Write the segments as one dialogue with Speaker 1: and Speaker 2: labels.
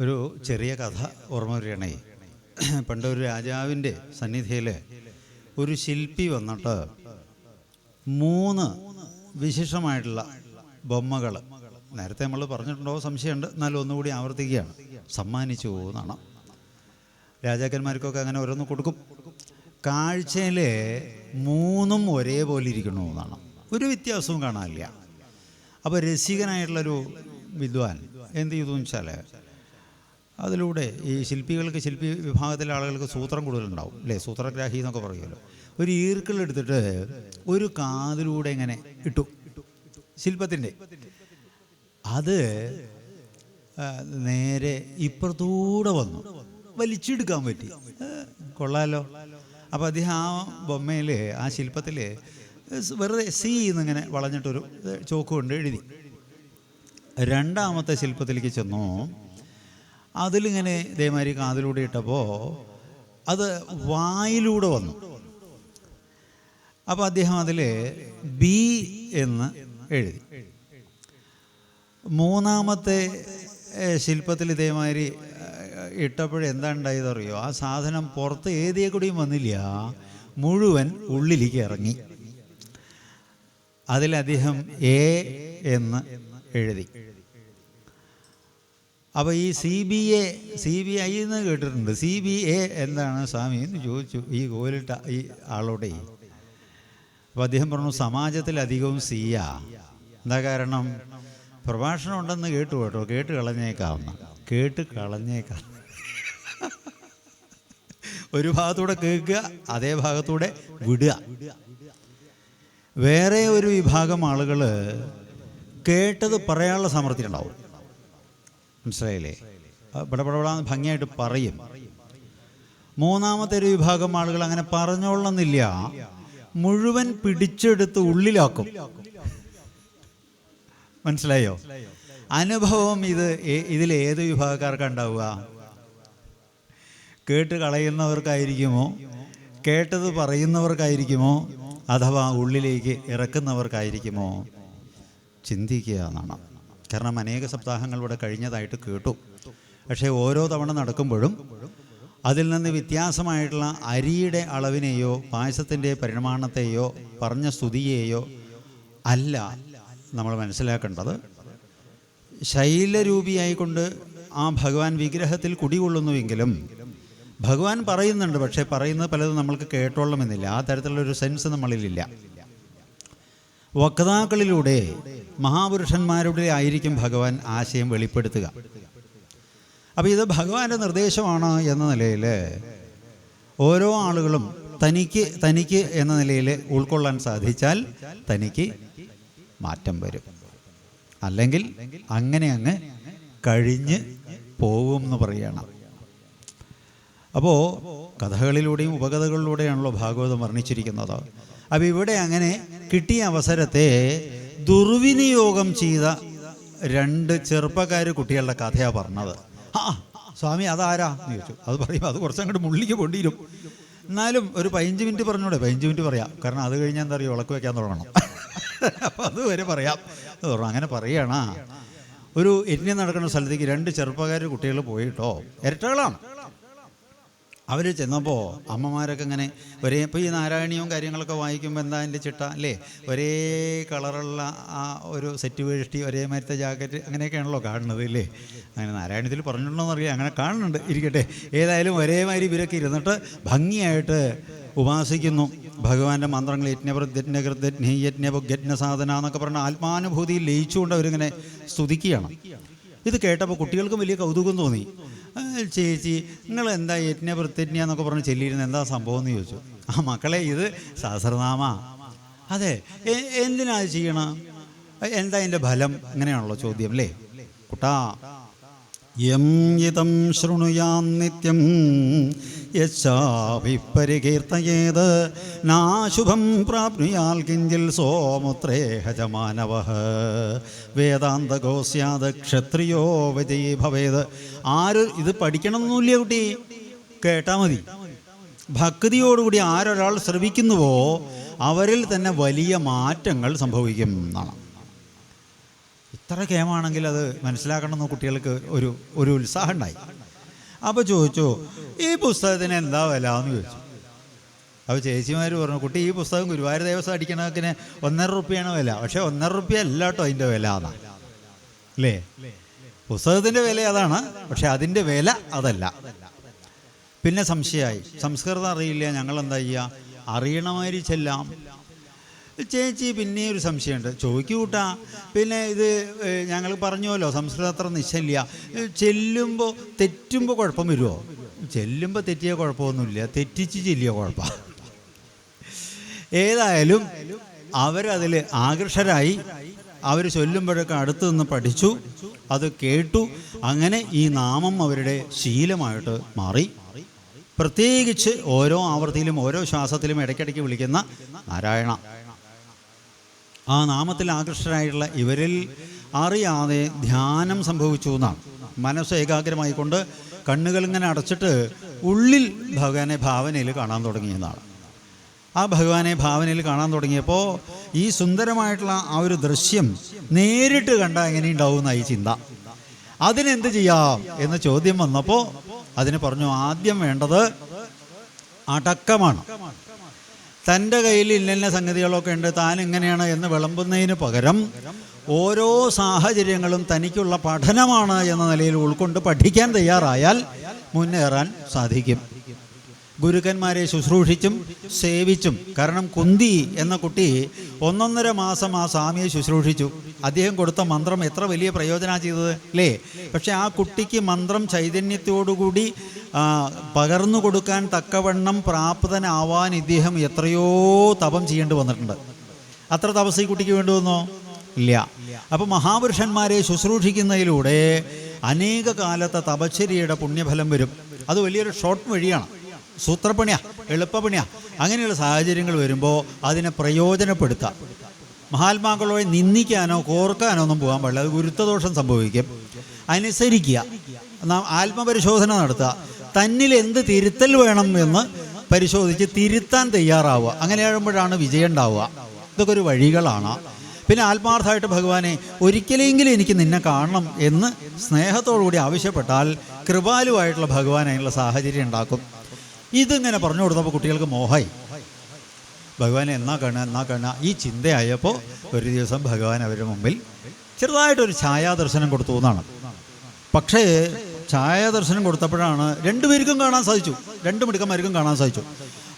Speaker 1: ഒരു ചെറിയ കഥ ഓർമ്മ വരികയാണേ. പണ്ട് ഒരു രാജാവിന്റെ സന്നിധിയിൽ ഒരു ശില്പി വന്നിട്ട് മൂന്ന് വിശിഷ്ടമായിട്ടുള്ള ബൊമ്മകൾ നേരത്തെ നമ്മൾ പറഞ്ഞിട്ടുണ്ടോ സംശയമുണ്ട് എന്നാലും ഒന്നുകൂടി ആവർത്തിക്കുകയാണ്. സമ്മാനിച്ചു എന്നാണ്. രാജാക്കന്മാർക്കൊക്കെ അങ്ങനെ ഓരോന്ന് കൊടുക്കും. കാഴ്ചയിൽ മൂന്നും ഒരേപോലെ ഇരിക്കണു എന്നാണ്. ഒരു വ്യത്യാസവും കാണാനില്ല. അപ്പോൾ രസികനായിട്ടുള്ളൊരു വിദ്വാൻ എന്ത് ചെയ്തു വെച്ചാൽ അതിലൂടെ ഈ ശില്പികൾക്ക് ശില്പി വിഭാഗത്തിലെ ആളുകൾക്ക് സൂത്രം കൂടുതലുണ്ടാവും അല്ലേ? സൂത്രഗ്രാഹി എന്നൊക്കെ പറയുമല്ലോ. ഒരു ഈർക്കിളെടുത്തിട്ട് ഒരു കാതിലൂടെ ഇങ്ങനെ ഇട്ടു. ശില്പത്തിന്റെ. അത് നേരെ ഇപ്പുറത്തൂടെ വന്നു. വലിച്ചെടുക്കാൻ പറ്റി. കൊള്ളാലോ. അപ്പോൾ അദ്ദേഹം ആ ബൊമ്മയിൽ ആ ശില്പത്തിൽ വെറുതെ സി എന്നിങ്ങനെ വളഞ്ഞിട്ടൊരു ചോക്ക് കൊണ്ട് എഴുതി. രണ്ടാമത്തെ ശില്പത്തിലേക്ക് ചെന്നു. അതിലിങ്ങനെ ഇതേമാതിരി കാതിലൂടെ ഇട്ടപ്പോൾ അത് വായിലൂടെ വന്നു. അപ്പോൾ അദ്ദേഹം അതിൽ ബി എന്ന് എഴുതി. മൂന്നാമത്തെ ശില്പത്തിൽ ഇതേമാതിരി ഇട്ടപ്പോഴേ എന്താ ഉണ്ടായതറിയോ ആ സാധനം പുറത്ത് ഏതിയെ കൂടിയും വന്നില്ല. മുഴുവൻ ഉള്ളിലേക്ക് ഇറങ്ങി. അതിൽ അദ്ദേഹം എ എന്ന് എഴുതി. അപ്പോൾ ഈ C B A C B I എന്ന് കേട്ടിട്ടുണ്ട്. സി ബി എ എന്താണ് സ്വാമി എന്ന് ചോദിച്ചു ഈ കോലിട്ട ഈ ആളോടെ. അപ്പോൾ അദ്ദേഹം പറഞ്ഞു സമാജത്തിൽ അധികവും സിയ എന്താ കാരണം? പ്രഭാഷണം ഉണ്ടെന്ന് കേട്ടു കേട്ടോ. കേട്ട് കളഞ്ഞേക്കാവുന്ന കേട്ട് കളഞ്ഞേക്കാം. ഒരു ഭാഗത്തൂടെ കേൾക്കുക അതേ ഭാഗത്തൂടെ വിടുക. വേറെ ഒരു വിഭാഗം ആളുകൾ കേട്ടത് പറയാനുള്ള സമർത്ഥ്യം ഉണ്ടാവും. മനസ്സിലായില്ലേ പടപടപടാന്ന് ഭംഗിയായിട്ട് പറയും. മൂന്നാമത്തെ ഒരു വിഭാഗം ആളുകൾ അങ്ങനെ പറഞ്ഞോളന്നില്ല മുഴുവൻ പിടിച്ചെടുത്ത് ഉള്ളിലാക്കും. മനസ്സിലായോ? അനുഭവം ഇത് ഇതിൽ ഏത് വിഭാഗക്കാർക്കാണ് ഉണ്ടാവുക കേട്ട് കളയുന്നവർക്കായിരിക്കുമോ? കേട്ടത് പറയുന്നവർക്കായിരിക്കുമോ? അഥവാ ഉള്ളിലേക്ക് ഇറക്കുന്നവർക്കായിരിക്കുമോ? ചിന്തിക്കുക എന്നാണ്. കാരണം അനേക സപ്താഹങ്ങൾ ഇവിടെ കഴിഞ്ഞതായിട്ട് കേട്ടു. പക്ഷേ ഓരോ തവണ നടക്കുമ്പോഴും അതിൽ നിന്ന് വ്യത്യാസമായിട്ടുള്ള അരിയുടെ അളവിനെയോ പായസത്തിന്റെ പരിമാണത്തെയോ പറഞ്ഞ സ്തുതിയെയോ അല്ല നമ്മൾ മനസ്സിലാക്കേണ്ടത്. ശൈലരൂപിയായിക്കൊണ്ട് ആ ഭഗവാൻ വിഗ്രഹത്തിൽ കുടികൊള്ളുന്നുവെങ്കിലും ഭഗവാൻ പറയുന്നുണ്ട് പക്ഷേ പറയുന്നത് പലതും നമ്മൾക്ക് കേട്ടോളണമെന്നില്ല. ആ തരത്തിലുള്ളൊരു സെൻസ് നമ്മളിലില്ല. വക്താക്കളിലൂടെ മഹാപുരുഷന്മാരുടെ ആയിരിക്കും ഭഗവാൻ ആശയം വെളിപ്പെടുത്തുക. അപ്പോൾ ഇത് ഭഗവാന്റെ നിർദ്ദേശമാണ് എന്ന നിലയിൽ ഓരോ ആളുകളും തനിക്ക് തനിക്ക് എന്ന നിലയിൽ ഉൾക്കൊള്ളാൻ സാധിച്ചാൽ തനിക്ക് മാറ്റം വരും. അല്ലെങ്കിൽ അങ്ങനെ അങ്ങ് കഴിഞ്ഞ് പോകും എന്ന് പറയണം. അപ്പോൾ കഥകളിലൂടെയും ഉപകഥകളിലൂടെയാണല്ലോ ഭാഗവതം വർണിച്ചിരിക്കുന്നത്. അപ്പോൾ ഇവിടെ അങ്ങനെ കിട്ടിയ അവസരത്തെ ദുർവിനിയോഗം ചെയ്ത രണ്ട് ചെറുപ്പക്കാർ കുട്ടികളുടെ കഥയാ പറഞ്ഞത്. ആ സ്വാമി അതാരാ എന്ന് ചോദിച്ചു. അത് പറയും അത് കുറച്ചങ്ങോട്ട് മുള്ളിക്ക് കൊണ്ടിരും എന്നാലും ഒരു പതിനഞ്ച് മിനിറ്റ് പറഞ്ഞൂടെ? പതിനഞ്ച് മിനിറ്റ് പറയാം. കാരണം അത് കഴിഞ്ഞാൽ എന്താ പറയുക വിളക്ക് വെക്കാൻ തുടങ്ങണം. അപ്പം അതുവരെ പറയാം. തുടങ്ങണം അങ്ങനെ പറയണ. ഒരു എരിഞ്ഞ നടക്കുന്ന സ്ഥലത്തേക്ക് രണ്ട് ചെറുപ്പക്കാർ കുട്ടികൾ പോയിട്ടോ? ഇരട്ടകളാണ്. അവർ ചെന്നപ്പോൾ അമ്മമാരൊക്കെ ഇങ്ങനെ ഒരേ ഇപ്പോൾ ഈ നാരായണീയവും കാര്യങ്ങളൊക്കെ വായിക്കുമ്പോൾ എന്താ എന്റെ ചിട്ട? അല്ലേ? ഒരേ കളറുള്ള ആ ഒരു സെറ്റ് വേഷ്ടി ഒരേ മരത്തെ ജാക്കറ്റ് അങ്ങനെയൊക്കെയാണല്ലോ കാണുന്നത് അല്ലേ അങ്ങനെ നാരായണത്തിൽ പറഞ്ഞിട്ടുണ്ടോയെന്ന് അറിയാം അങ്ങനെ കാണുന്നുണ്ട്. ഇരിക്കട്ടെ. ഏതായാലും ഒരേമാതിരി ഇവരൊക്കെ ഇരുന്നിട്ട് ഭംഗിയായിട്ട് ഉപാസിക്കുന്നു. ഭഗവാന്റെ മന്ത്രങ്ങൾ യജ്ഞപ്രത്യജ്ഞകൃത്യജ്ഞ സാധന എന്നൊക്കെ പറഞ്ഞ ആത്മാനുഭൂതിയിൽ ലയിച്ചുകൊണ്ട് അവരിങ്ങനെ സ്തുതിക്കുകയാണ്. ഇത് കേട്ടപ്പോൾ കുട്ടികൾക്കും വലിയ കൗതുകം തോന്നി. ചേച്ചി നിങ്ങൾ എന്താ യജ്ഞ പ്രത്യജ്ഞ എന്നൊക്കെ പറഞ്ഞ് ചെല്ലിയിരുന്ന? എന്താ സംഭവം എന്ന് ചോദിച്ചു. ആ മക്കളെ ഇത് സഹസ്രനാമ. അതെ എന്തിനാ ചെയ്യണം? എന്താ അതിന്റെ ഫലം? അങ്ങനെയാണല്ലോ ചോദ്യം അല്ലേ? കുട്ടാ യം ഇതം ശൃണുയാം നിത്യം. യശാഭിപരികീർത്തയേത് നാശുഭം പ്രാപ്നുയാൽ കിഞ്ചിൽ സോമുത്രേഹ ച മാനവ വേദാന്തകോ സ്യാത് ക്ഷത്രിയോ വിജയി ഭവേത് ആര് ഇത് പഠിക്കണമെന്നില്ല കുട്ടി. കേട്ടാ മതി. ഭക്തിയോടുകൂടി ആരൊരാൾ ശ്രവിക്കുന്നുവോ അവരിൽ തന്നെ വലിയ മാറ്റങ്ങൾ സംഭവിക്കും എന്നാണ്. ഇത്ര കേമാണെങ്കിൽ അത് മനസ്സിലാക്കണമെന്ന് കുട്ടികൾക്ക് ഒരു ഒരു ഉത്സാഹം ഉണ്ടായി. അപ്പോൾ ചോദിച്ചു ഈ പുസ്തകത്തിന് എന്താ വില? എന്ന് ചോദിച്ചു. അപ്പോൾ ചേച്ചിമാർ പറഞ്ഞു കുട്ടി ഈ പുസ്തകം ഗുരുവായൂർ ദേവസ്വം അടിക്കണക്കിന് ഒന്നര റുപ്യാണ് വില. പക്ഷേ ഒന്നര റുപ്യ അല്ല കേട്ടോ അതിന്റെ വില അതാണ് അല്ലേ? പുസ്തകത്തിന്റെ വില അതാണ് പക്ഷേ അതിന്റെ വില അതല്ല. പിന്നെ സംശയമായി സംസ്കൃതം അറിയില്ല ഞങ്ങൾ എന്താ ചെയ്യുക അറിയണമാതിരി ചെല്ലാം. ചേച്ചി പിന്നെ ഒരു സംശയമുണ്ട്. ചോദിക്കൂ കൂട്ടാ പിന്നെ ഇത് ഞങ്ങൾ പറഞ്ഞുവല്ലോ സംസ്കൃതം അത്ര നിശ്ചയില്ല ചെല്ലുമ്പോൾ തെറ്റുമ്പോൾ കുഴപ്പം വരുമോ ചെല്ലുമ്പോൾ തെറ്റിയ കുഴപ്പമൊന്നുമില്ല. തെറ്റിച്ച് ചെല്ലിയ കുഴപ്പമാണ് ഏതായാലും അവരതിൽ ആകർഷരായി അവർ ചൊല്ലുമ്പോഴൊക്കെ അടുത്തു നിന്ന് പഠിച്ചു. അത് കേട്ടു. അങ്ങനെ ഈ നാമം അവരുടെ ശീലമായിട്ട് മാറി. പ്രത്യേകിച്ച് ഓരോ ആവർത്തിയിലും ഓരോ ശ്വാസത്തിലും ഇടയ്ക്കിടയ്ക്ക് വിളിക്കുന്ന നാരായണ. ആ നാമത്തിൽ ആകൃഷ്ടരായിട്ടുള്ള ഇവരിൽ അറിയാതെ ധ്യാനം സംഭവിച്ചു എന്നാണ്. മനസ്സ് ഏകാഗ്രമായിക്കൊണ്ട് കണ്ണുകൾ ഇങ്ങനെ അടച്ചിട്ട് ഉള്ളിൽ ഭഗവാനെ ഭാവനയിൽ കാണാൻ തുടങ്ങിയെന്നാണ് ആ ഭഗവാനെ ഭാവനയിൽ കാണാൻ തുടങ്ങിയപ്പോൾ ഈ സുന്ദരമായിട്ടുള്ള ആ ഒരു ദൃശ്യം നേരിട്ട് കണ്ടാൽ ഈ ചിന്ത. അതിനെന്ത് ചെയ്യാം എന്ന ചോദ്യം വന്നപ്പോൾ അതിന് പറഞ്ഞു ആദ്യം വേണ്ടത് അടക്കമാണ്. തന്റെ കയ്യിൽ ഇല്ലെന്ന സംഗതികളൊക്കെ ഉണ്ട് താൻ എങ്ങനെയാണ് എന്ന് വിളമ്പുന്നതിന് പകരം ഓരോ സാഹചര്യങ്ങളും തനിക്കുള്ള പഠനമാണ് എന്ന നിലയിൽ ഉൾക്കൊണ്ട് പഠിക്കാൻ തയ്യാറായാൽ മുന്നേറാൻ സാധിക്കും. ഗുരുക്കന്മാരെ ശുശ്രൂഷിച്ചും സേവിച്ചും. കാരണം കുന്തി എന്ന കുട്ടി ഒന്നൊന്നര മാസം ആ സ്വാമിയെ ശുശ്രൂഷിച്ചു. അദ്ദേഹം കൊടുത്ത മന്ത്രം എത്ര വലിയ പ്രയോജന ചെയ്തത് അല്ലേ? പക്ഷെ ആ കുട്ടിക്ക് മന്ത്രം ചൈതന്യത്തോടുകൂടി പകർന്നു കൊടുക്കാൻ തക്കവണ്ണം പ്രാപ്തനാവാൻ ഇദ്ദേഹം എത്രയോ തപം ചെയ്യേണ്ടി വന്നിട്ടുണ്ട്. അത്ര തപസ് ഈ കുട്ടിക്ക് വേണ്ടി വന്നോ? ഇല്ല. അപ്പോൾ മഹാപുരുഷന്മാരെ ശുശ്രൂഷിക്കുന്നതിലൂടെ അനേക കാലത്തെ തപശ്ചര്യയുടെ പുണ്യഫലം വരും. അത് വലിയൊരു ഷോർട്ട് വഴിയാണ്. സൂത്രപ്പണിയാ എളുപ്പപ്പണിയാ. അങ്ങനെയുള്ള സാഹചര്യങ്ങൾ വരുമ്പോൾ അതിനെ പ്രയോജനപ്പെടുത്താം. മഹാത്മാക്കളോടെ നിന്ദിക്കാനോ കോർക്കാനോ ഒന്നും പോകാൻ പാടില്ല. അത് ഗുരുത്വദോഷം സംഭവിക്കും. അനുസരിക്കുക. നാം ആത്മപരിശോധന നടത്തുക. തന്നിൽ എന്ത് തിരുത്തൽ വേണം എന്ന് പരിശോധിച്ച് തിരുത്താൻ തയ്യാറാവുക. അങ്ങനെ ആകുമ്പോഴാണ് വിജയം ഉണ്ടാവുക. ഇതൊക്കെ ഒരു വഴികളാണ്. പിന്നെ ആത്മാർത്ഥമായിട്ട് ഭഗവാനെ ഒരിക്കലെങ്കിലും എനിക്ക് നിന്നെ കാണണം എന്ന് സ്നേഹത്തോടുകൂടി ആവശ്യപ്പെട്ടാൽ കൃപാലുവായിട്ടുള്ള ഭഗവാൻ അതിനുള്ള സാഹചര്യം ഉണ്ടാക്കും. ഇതിങ്ങനെ പറഞ്ഞു കൊടുത്തപ്പോൾ കുട്ടികൾക്ക് മോഹായി ഭഗവാനെ എന്നാ കാണുക എന്നാ കാണുക? ഈ ചിന്തയായപ്പോൾ ഒരു ദിവസം ഭഗവാൻ അവരുടെ മുമ്പിൽ ചെറുതായിട്ടൊരു ഛായാദർശനം കൊടുത്തു എന്നാണ്. പക്ഷേ ഛായാദർശനം കൊടുത്തപ്പോഴാണ് രണ്ടുപേർക്കും കാണാൻ സാധിച്ചു. രണ്ട് മിടുക്കന്മാർക്കും കാണാൻ സാധിച്ചു.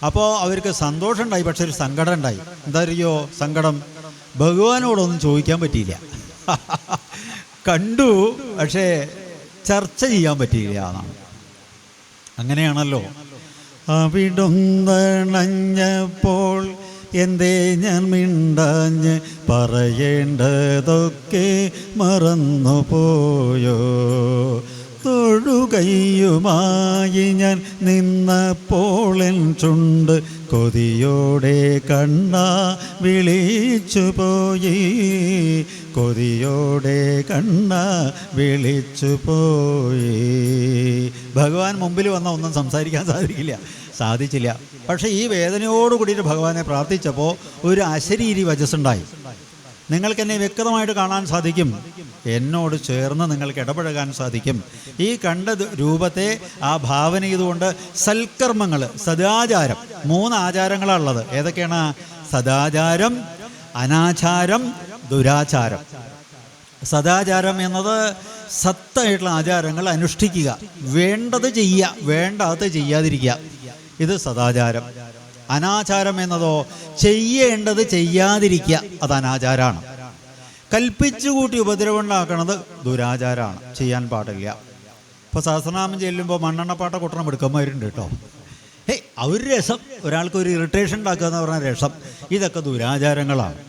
Speaker 1: അപ്പോൾ അവർക്ക് സന്തോഷം ഉണ്ടായി പക്ഷെ ഒരു സങ്കടം ഉണ്ടായി. എന്താ അറിയോ? സങ്കടം ഭഗവാനോടൊന്നും ചോദിക്കാൻ പറ്റിയില്ല. കണ്ടു പക്ഷേ ചർച്ച ചെയ്യാൻ പറ്റിയില്ല എന്നാണ്. അങ്ങനെയാണല്ലോ. അവിടുന്നണഞ്ഞപ്പോൾ എന്തേ ഞാൻ മിണ്ടാഞ്ഞ് പറയേണ്ടതൊക്കെ മറന്നുപോയോ? തൊഴുകയ്യുമായി ഞാൻ നിന്നപ്പോൾ ചുണ്ട് കൊതിയോടെ കണ്ണ വിളിച്ചു പോയി. കൊതിയോടെ കണ്ണ വിളിച്ചു പോയി. ഭഗവാൻ മുമ്പിൽ വന്ന ഒന്നും സംസാരിക്കാൻ സാധിക്കില്ല സാധിച്ചില്ല. പക്ഷേ ഈ വേദനയോട് കൂടിയിട്ട് ഭഗവാനെ പ്രാർത്ഥിച്ചപ്പോൾ ഒരു അശരീരി വചസ്സുണ്ടായി നിങ്ങൾക്ക് എന്നെ വ്യക്തമായിട്ട് കാണാൻ സാധിക്കും. എന്നോട് ചേർന്ന് നിങ്ങൾക്ക് ഇടപഴകാൻ സാധിക്കും. ഈ കണ്ട രൂപത്തെ ആ ഭാവന ചെയ്തുകൊണ്ട് സൽക്കർമ്മങ്ങൾ സദാചാരം മൂന്ന് ആചാരങ്ങളാണുള്ളത് ഏതൊക്കെയാണ്? സദാചാരം അനാചാരം ദുരാചാരം. സദാചാരം എന്നത് സത്തായിട്ടുള്ള ആചാരങ്ങൾ അനുഷ്ഠിക്കുക. വേണ്ടത് ചെയ്യുക വേണ്ടാത്ത ചെയ്യാതിരിക്കുക. ഇത് സദാചാരം. അനാചാരം എന്നതോ ചെയ്യേണ്ടത് ചെയ്യാതിരിക്കുക അത് അനാചാരമാണ് കൽപ്പിച്ചുകൂട്ടി ഉപദ്രവം ഉണ്ടാക്കുന്നത് ദുരാചാരമാണ് ചെയ്യാൻ പാടില്ല. ഇപ്പോൾ സഹസ്രനാമം ചെല്ലുമ്പോൾ മണ്ണെണ്ണപ്പാട്ട കുട്ടണം എടുക്കന്മാരുണ്ട് കേട്ടോ. ഏയ് ഒരു രസം ഒരാൾക്ക് ഒരു ഇറിറ്റേഷൻ ഉണ്ടാക്കുക എന്ന് പറഞ്ഞ രസം ഇതൊക്കെ ദുരാചാരങ്ങളാണ്.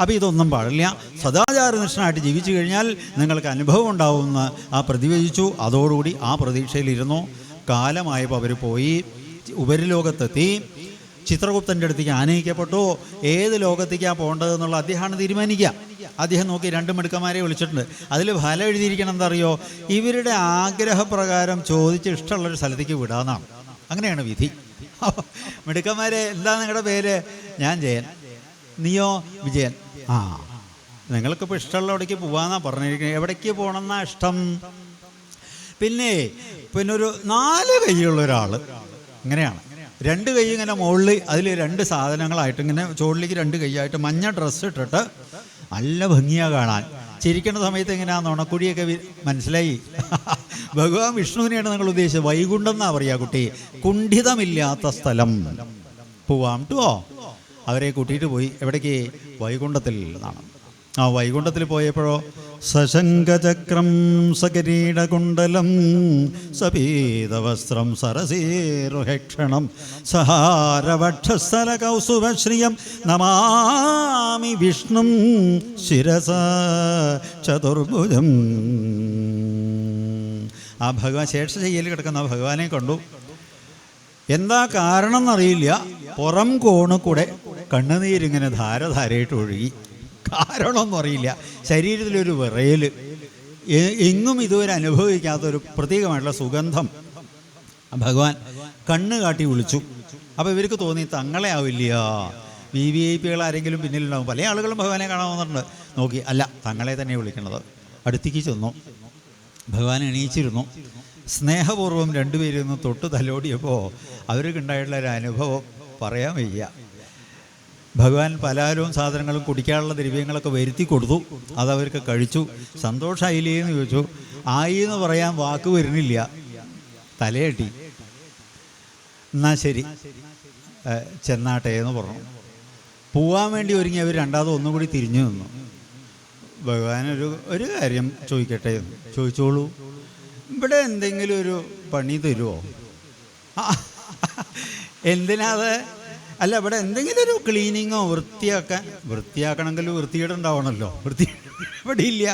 Speaker 1: അപ്പോൾ ഇതൊന്നും പാടില്ല. സദാചാരനിഷ്ഠനായിട്ട് ജീവിച്ചു കഴിഞ്ഞാൽ നിങ്ങൾക്ക് അനുഭവം ഉണ്ടാവുമെന്ന് ആ പ്രതിവചിച്ചു. അതോടുകൂടി ആ പ്രതീക്ഷയിലിരുന്നു. കാലമായപ്പോൾ അവർ പോയി ഉപരിലോകത്തെത്തി. ചിത്രഗുപ്തന്റെ അടുത്തേക്ക് ആനയിക്കപ്പെട്ടു. ഏത് ലോകത്തേക്കാണ് പോകേണ്ടതെന്നുള്ള അദ്ദേഹമാണ് തീരുമാനിക്കുക. അദ്ദേഹം നോക്കി രണ്ട് മിടുക്കന്മാരെ വിളിച്ചിട്ടുണ്ട്. അതിൽ ഫലം എഴുതിയിരിക്കണം എന്തറിയോ? ഇവരുടെ ആഗ്രഹപ്രകാരം ചോദിച്ച് ഇഷ്ടമുള്ളൊരു സ്ഥലത്തേക്ക് വിടാന്നാണ്. അങ്ങനെയാണ് വിധി. മിടുക്കന്മാരെ എന്താ നിങ്ങളുടെ പേര്? ഞാൻ ജയൻ. നീയോ? വിജയൻ. ആ നിങ്ങൾക്കിപ്പോൾ ഇഷ്ടമുള്ള അവിടേക്ക് പോകാമെന്നാണ് പറഞ്ഞിരിക്കുന്നത്. എവിടേക്ക് പോകണമെന്നാ ഇഷ്ടം? പിന്നെ പിന്നെ ഒരു നാല് കൈയുള്ള ഒരാൾ ഇങ്ങനെയാണ്. രണ്ട് കൈ ഇങ്ങനെ മുകളിൽ അതിൽ രണ്ട് സാധനങ്ങളായിട്ട് ഇങ്ങനെ ചുവട്ടിലേക്ക് രണ്ട് കൈയായിട്ട് മഞ്ഞ ഡ്രസ്സ് ഇട്ടിട്ട് നല്ല ഭംഗിയാണ് കാണാൻ. ചിരിക്കുന്ന സമയത്ത് എങ്ങനെയാണെന്ന് ഉണക്കുടിയൊക്കെ മനസ്സിലായി? ഭഗവാൻ വിഷ്ണുവിനെയാണ് നിങ്ങൾ ഉദ്ദേശിച്ചത്. വൈകുണ്ഠം എന്നാ പറയാ കുട്ടി? കുണ്ഠിതമില്ലാത്ത സ്ഥലം. പോവാം ട്ടോ. അവരെ കൂട്ടിയിട്ട് പോയി. എവിടേക്ക്? വൈകുണ്ഠത്തിൽ ആ വൈകുണ്ഠത്തിൽ പോയപ്പോഴോ സശങ്കചക്രം സകിരീടകുണ്ടലം സപീതവസ്ത്രം സരസീരുഹക്ഷണം സഹാരവക്ഷസ്ഥല കൗസുഭശ്രിയം നമാമി വിഷ്ണും ശിരസ ചതുർഭുജം. ആ ഭഗവാൻ ശേഷ ചെയ്യൽ കിടക്കുന്ന ആ ഭഗവാനെ കണ്ടു. എന്താ കാരണം എന്നറിയില്ല പുറം കോണ് കൂടെ കണ്ണുനീരിങ്ങനെ ധാരധാരയായിട്ട് ഒഴുകി. കാരണമൊന്നും അറിയില്ല. ശരീരത്തിലൊരു വിറയൽ എങ്ങും ഇതുവരെ അനുഭവിക്കാത്തൊരു പ്രത്യേകമായിട്ടുള്ള സുഗന്ധം. ഭഗവാൻ കണ്ണ് കാട്ടി വിളിച്ചു. അപ്പോൾ ഇവർക്ക് തോന്നി തങ്ങളെ ആവില്ല വി വി ഐ പികൾ ആരെങ്കിലും പിന്നിലുണ്ടാവും. പല ആളുകളും ഭഗവാനെ കാണാൻ വന്നിട്ടുണ്ട്. നോക്കി അല്ല തങ്ങളെ തന്നെ വിളിക്കണത്. അടുത്തേക്ക് ചെന്നു. ഭഗവാൻ എണീച്ചിരുന്നു. സ്നേഹപൂർവം രണ്ടുപേരും തൊട്ട് തലോടിയപ്പോൾ അവർക്ക് ഉണ്ടായിട്ടുള്ള ഒരു അനുഭവം പറയാൻ വയ്യ. ഭഗവാൻ പലഹാരവും സാധനങ്ങളും കുടിക്കാനുള്ള ദ്രവ്യങ്ങളൊക്കെ വരുത്തി കൊടുത്തു. അതവർക്ക് കഴിച്ചു. സന്തോഷമായില്ലേ എന്ന് ചോദിച്ചു. ആയി എന്ന് പറയാൻ വാക്ക് വരുന്നില്ല. തലയട്ടി. എന്നാ ശരി. ചെന്നാട്ടെ എന്ന് പറഞ്ഞു. പോവാൻ വേണ്ടി ഒരുങ്ങി അവർ രണ്ടാമത് ഒന്നുകൂടി തിരിഞ്ഞു നിന്നു. ഭഗവാൻ ഒരു ഒരു കാര്യം ചോദിക്കട്ടെ ചോദിച്ചോളൂ. ഇവിടെ എന്തെങ്കിലും ഒരു പണി തരുമോ എന്തിനാ അല്ല ഇവിടെ എന്തെങ്കിലും ഒരു ക്ലീനിങ്ങോ വൃത്തിയാക്കാൻ വൃത്തിയാക്കണമെങ്കിൽ വൃത്തികേടുണ്ടാവണമല്ലോ വൃത്തി ഇവിടെ ഇല്ല.